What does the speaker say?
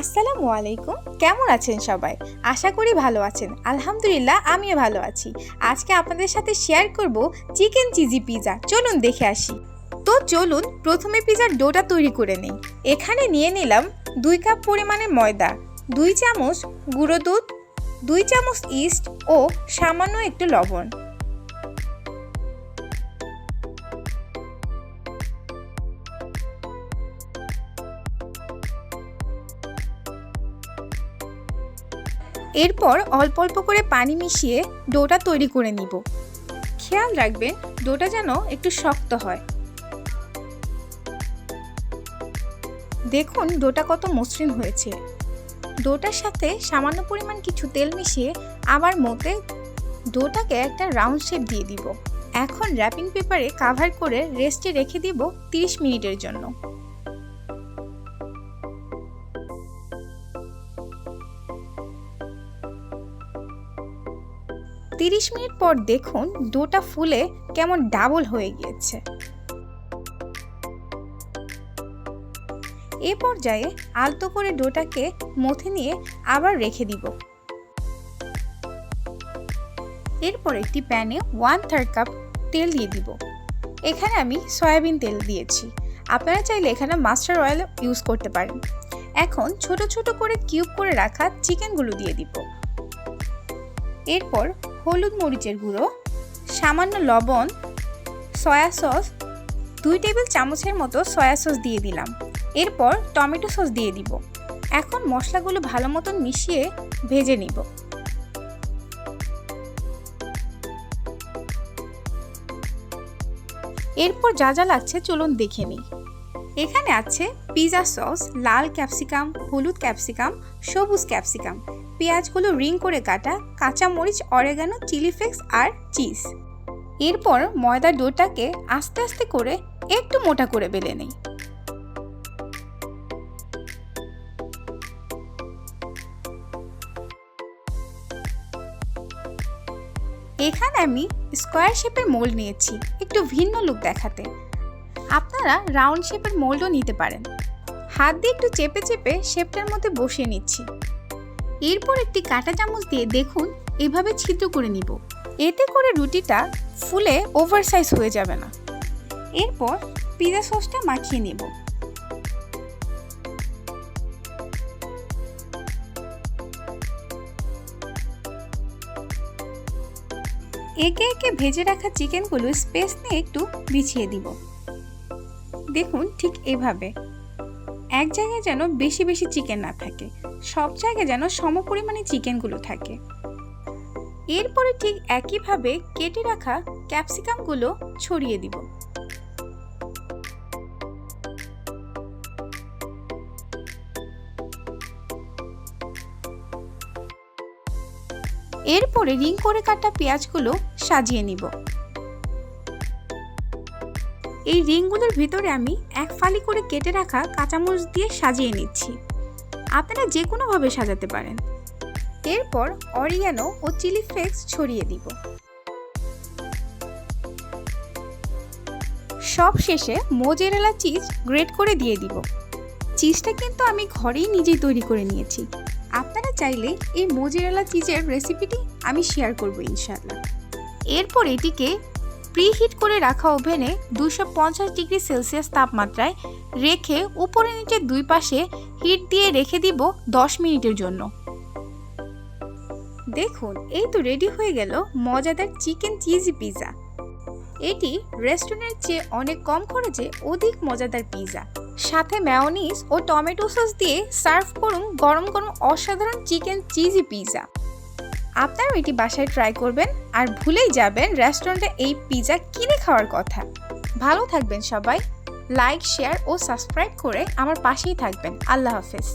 আসসালামু আলাইকুম। কেমন আছেন সবাই? আশা করি ভালো আছেন। আলহামদুলিল্লাহ, আমিও ভালো আছি। আজকে আপনাদের সাথে শেয়ার করব চিকেন চিজি পিৎজা চলুন দেখে আসি। তো চলুন, প্রথমে পিৎজার ডোটা তৈরি করে নিই। এখানে নিয়ে নিলাম দুই কাপ পরিমাণে ময়দা, দুই চামচ গুঁড়ো দুধ, দুই চামচ ইস্ট ও সামান্য একটু লবণ। এরপর অল্প অল্প করে পানি মিশিয়ে ডোটা তৈরি করে নিব। খেয়াল রাখবেন, ডোটা যেন একটু শক্ত হয়। দেখুন, ডোটা কত মসৃণ হয়েছে। ডোটার সাথে সামান্য পরিমাণ কিছু তেল মিশিয়ে আবার মতে ডোটাকে একটা রাউন্ড শেপ দিয়ে দিব। এখন র্যাপিং পেপারে কাভার করে রেস্টে রেখে দিব 30 মিনিটের জন্য। তিরিশ মিনিট পর দেখুন ডোটা ফুলে কেমন ডাবল হয়ে গিয়েছে। এ পর্যায়ে আলতো করে ডোটাকে মথে নিয়ে আবার রেখে দিব। এরপর একটি প্যানে ওয়ান থার্ড কাপ তেল দিয়ে দিব। এখানে আমি সয়াবিন তেল দিয়েছি। আপনারা চাইলে এখানে মাস্টার অয়েল ইউজ করতে পারেন। এখন ছোট ছোট করে কিউব করে রাখা চিকেনগুলো দিয়ে দিব। এরপর হলুদ মরিচের গুঁড়ো, সামান্য লবণ, সয়া সস, দুই টেবিল চামচের মতো সয়া সস দিয়ে দিলাম। এরপর টমেটো সস দিয়ে দিব। এখন মশলাগুলো ভালো মতন মিশিয়ে ভেজে নিব। এরপর যা যা লাগছে চলুন দেখে নিই। এখানে আছে পিৎজা সস, লাল ক্যাপসিকাম, হলুদ ক্যাপসিকাম, সবুজ ক্যাপসিকাম। পেঁয়াজগুলো রিং করে কাটা কাঁচা মরিচ অরেগানো চিলি ফ্লেক্স আর চিজ এরপর ময়দা ডোটাকে আস্তে আস্তে করে একটু মোটা করে বেলে নেই। এখানে আমি স্কোয়ার শেপের মোল্ড নিয়েছি, একটু ভিন্ন লুক দেখাতে। আপনারা রাউন্ড শেপের মোল্ডও নিতে পারেন। হাত দিয়ে একটু চেপে চেপে শেপটার মধ্যে বসিয়ে নিচ্ছি। এরপর একটি কাঁটা চামচ দিয়ে দেখুন, এভাবে ছিদ্র করে নিব। এতে করে রুটিটা ফুলে ওভারসাইজ হয়ে যাবে না। এরপর পিজা সসটা মাখিয়ে নেব। একে একে ভেজে রাখা চিকেনগুলো স্পেস নিয়ে একটু বিছিয়ে দিব। দেখুন ঠিক এভাবে। এক জায়গায় যেন বেশি বেশি চিকেন না থাকে, সব জায়গায় যেন সম পরিমাণে চিকেনগুলো থাকে। এরপরে ঠিক একইভাবে কেটে রাখা ক্যাপসিকামগুলো ছড়িয়ে দিব। এরপরে রিং করে কাটা পেঁয়াজগুলো সাজিয়ে নিব। এই রিংগুলোর ভিতরে আমি এক ফালি করে কেটে রাখা কাঁচামরিচ দিয়ে সাজিয়ে নিচ্ছি। আপনারা যে কোনোভাবে সাজাতে পারেন। এরপর অরিগানো ও চিলি ফ্লেক্স ছড়িয়ে দিব। সব শেষে মোজেরেলা চিজ গ্রেট করে দিয়ে দিব। চিজটা কিন্তু আমি ঘরেই নিজেই তৈরি করে নিয়েছি। আপনারা চাইলে এই মোজেরেলা চিজের রেসিপিটি আমি শেয়ার করব ইনশাআল্লাহ। এরপর এটিকে প্রিহিট করে রাখা ওভেনে দুশো ডিগ্রি সেলসিয়াস তাপমাত্রায় রেখে উপরে নিচে দুই পাশে হিট দিয়ে রেখে দিব দশ মিনিটের জন্য। দেখুন, এই তো রেডি হয়ে গেল মজাদার চিকেন চিজি পিৎজা এটি রেস্টুরেন্টের চেয়ে অনেক কম খরচে অধিক মজাদার পিৎজা সাথে ম্যাওনিজ ও টমেটো সস দিয়ে সার্ভ করুন গরম গরম অসাধারণ চিকেন চিজি পিৎজা আপনারাও এটি বাসায় ট্রাই করবেন আর ভুলেই যাবেন রেস্টুরেন্টে এই পিজা কিনে খাওয়ার কথা। ভালো থাকবেন সবাই। লাইক শেয়ার ও সাবস্ক্রাইব করে আমার পাশেই থাকবেন। আল্লাহ হাফেজ।